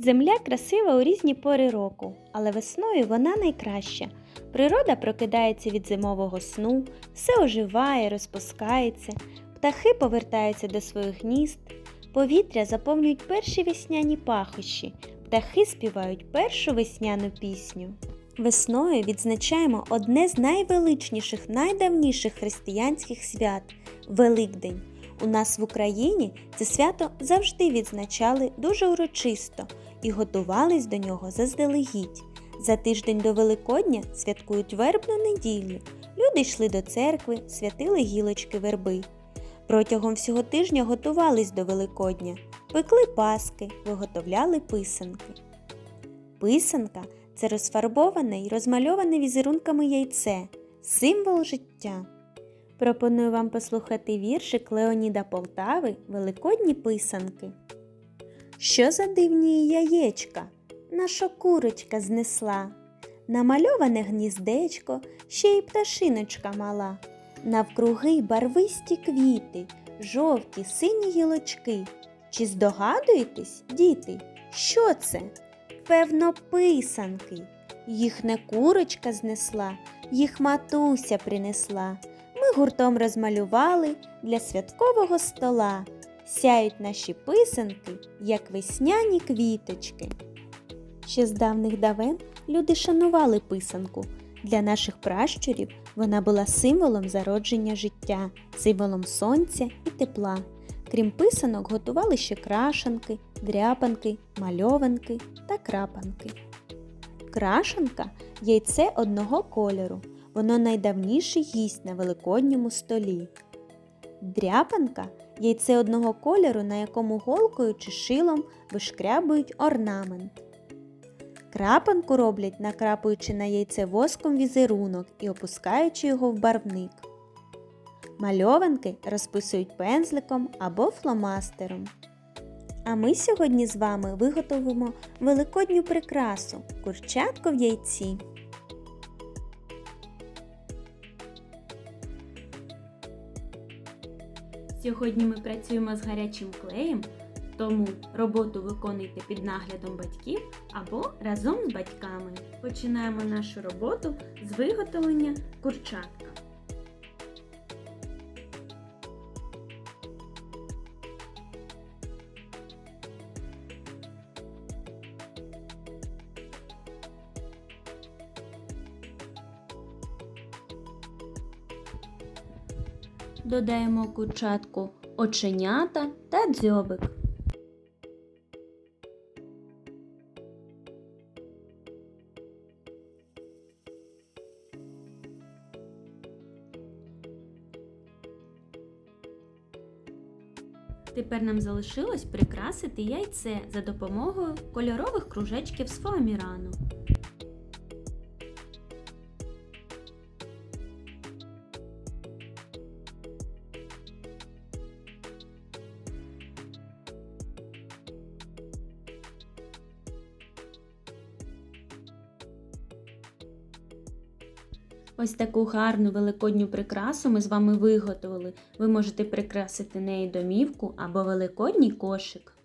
Земля красива у різні пори року, але весною вона найкраща. Природа прокидається від зимового сну, все оживає, розпускається, птахи повертаються до своїх гнізд, повітря заповнюють перші весняні пахощі, птахи співають першу весняну пісню. Весною відзначаємо одне з найвеличніших, найдавніших християнських свят Великдень. У нас в Україні це свято завжди відзначали дуже урочисто і готувались до нього заздалегідь. За тиждень до Великодня святкують вербну неділю. Люди йшли до церкви, святили гілочки верби. Протягом всього тижня готувались до Великодня, пекли паски, виготовляли писанки. Писанка це розфарбоване й розмальоване візерунками яйце, символ життя. Пропоную вам послухати віршик Леоніда Полтави Великодні писанки. Що за дивні яєчка наша курочка знесла, намальоване гніздечко, ще й пташиночка мала, навкруги барвисті квіти, жовті, сині гілочки. Чи здогадуєтесь, діти, що це? Певно, писанки. Їх не курочка знесла, їх матуся принесла. Гуртом розмалювали для святкового стола. Сяють наші писанки, як весняні квіточки. Ще з давних давен люди шанували писанку. Для наших пращурів вона була символом зародження життя, символом сонця і тепла. Крім писанок, готували ще крашанки, дряпанки, мальованки та крапанки. Крашанка яйце одного кольору. Воно найдавніший гість на великодньому столі. Дряпанка яйце одного кольору, на якому голкою чи шилом вишкрябують орнамент. Крапанку роблять, накрапуючи на яйце воском візерунок і опускаючи його в барвник. Мальованки розписують пензликом або фломастером. А ми сьогодні з вами виготовимо великодню прикрасу курчатко в яйці. Сьогодні ми працюємо з гарячим клеєм, тому роботу виконуйте під наглядом батьків або разом з батьками. Починаємо нашу роботу з виготовлення курчатка. Додаємо курчатку оченята та дзьобик. Тепер нам залишилось прикрасити яйце за допомогою кольорових кружечків з фоамірану. Ось таку гарну великодню прикрасу ми з вами виготовили. Ви можете прикрасити неї домівку або великодній кошик.